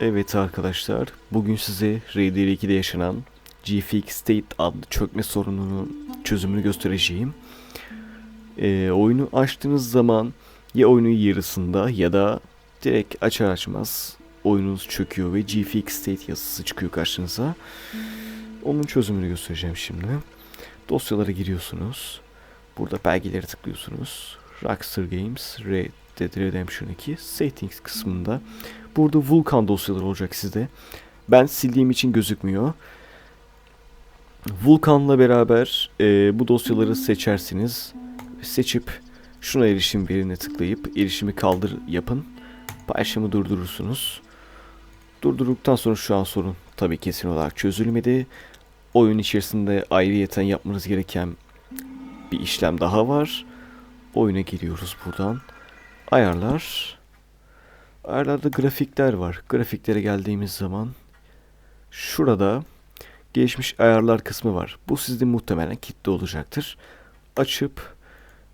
Evet arkadaşlar, bugün size Raider 2'de yaşanan GFX State adlı çökme sorununun çözümünü göstereceğim. Ee, oyunu açtığınız zaman ya oyunun yarısında ya da direkt açar açmaz oyununuz çöküyor ve GFX State yazısı çıkıyor karşınıza. Onun çözümünü göstereceğim şimdi. Dosyalara giriyorsunuz. Burada belgeleri tıklıyorsunuz. Rockstar Games Red Dead Redemption 2 Settings kısmında Burada Vulkan dosyaları olacak sizde. Ben sildiğim için gözükmüyor. Vulkan'la beraber e, bu dosyaları seçersiniz. Seçip şuna erişim verine tıklayıp erişimi kaldır yapın. Paylaşımı durdurursunuz. Durdurduktan sonra şu an sorun tabii kesin olarak çözülmedi. Oyun içerisinde ayrıyeten yapmanız gereken bir işlem daha var. Oyuna giriyoruz buradan. Ayarlar. Ayarlarda grafikler var. Grafiklere geldiğimiz zaman şurada gelişmiş ayarlar kısmı var. Bu sizde muhtemelen kilitli olacaktır. Açıp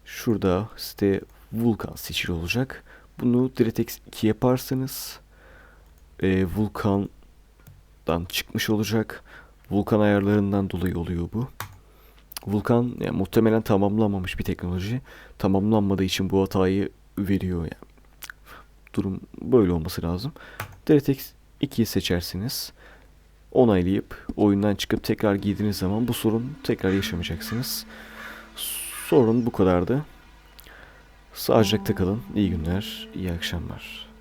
şurada site Vulkan seçili olacak. Bunu DirectX 2 yaparsanız e, Vulkan'dan çıkmış olacak. Vulkan ayarlarından dolayı oluyor bu. Vulkan yani muhtemelen tamamlanmamış bir teknoloji. Tamamlanmadığı için bu hatayı veriyor yani durum böyle olması lazım. DirectX 2'yi seçersiniz. Onaylayıp oyundan çıkıp tekrar girdiğiniz zaman bu sorun tekrar yaşamayacaksınız. Sorun bu kadardı. Sağlıcakla kalın. İyi günler, iyi akşamlar.